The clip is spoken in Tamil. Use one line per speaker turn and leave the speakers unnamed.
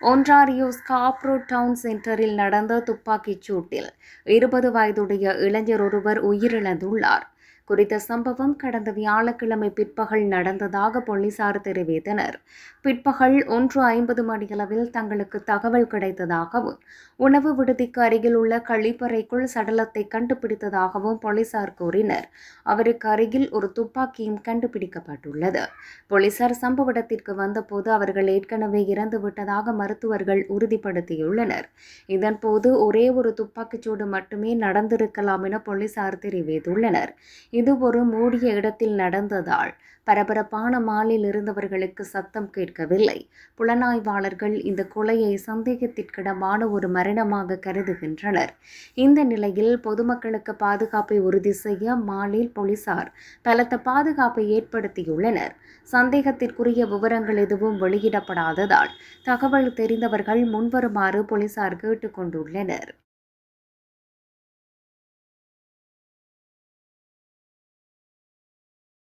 ஒன்றாரியோ ஸ்காப்ரோ டவுன் சென்டரில் நடந்த துப்பாக்கிச் சூட்டில் இருபது வயதுடைய இளைஞர் ஒருவர் உயிரிழந்துள்ளார். குறித்த சம்பவம் கடந்த வியாழக்கிழமை பிற்பகல் நடந்ததாக போலீசார் தெரிவித்தனர். பிற்பகல் ஒன்று ஐம்பது மணியளவில் தங்களுக்கு தகவல் கிடைத்ததாகவும் உணவு விடுதிக்கு அருகில் உள்ள கழிப்பறைக்குள் சடலத்தை கண்டுபிடித்ததாகவும் போலீசார் கூறினர். அவருக்கு அருகில் ஒரு துப்பாக்கியும் கண்டுபிடிக்கப்பட்டுள்ளது. போலீசார் சம்பவ இடத்திற்கு வந்தபோது அவர்கள் ஏற்கனவே இறந்து விட்டதாக மருத்துவர்கள் உறுதிப்படுத்தியுள்ளனர். இதன்போது ஒரே ஒரு துப்பாக்கிச்சூடு மட்டுமே நடந்திருக்கலாம் என போலீசார் தெரிவித்துள்ளனர். இது ஒரு மூடிய இடத்தில் நடந்ததால் பரபரப்பான மாலில் இருந்தவர்களுக்கு சத்தம் கேட்கவில்லை. புலனாய்வாளர்கள் இந்த கொலையை சந்தேகத்திற்கிடமான ஒரு மரணமாக கருதுகின்றனர். இந்த நிலையில் பொதுமக்களுக்கு பாதுகாப்பை உறுதி செய்ய மாலில் போலீசார் பலத்த பாதுகாப்பை ஏற்படுத்தியுள்ளனர். சந்தேகத்திற்குரிய விவரங்கள் எதுவும் வெளியிடப்படாததால் தகவல் தெரிந்தவர்கள் முன்வருமாறு போலீசார் கேட்டுக்கொண்டுள்ளனர்.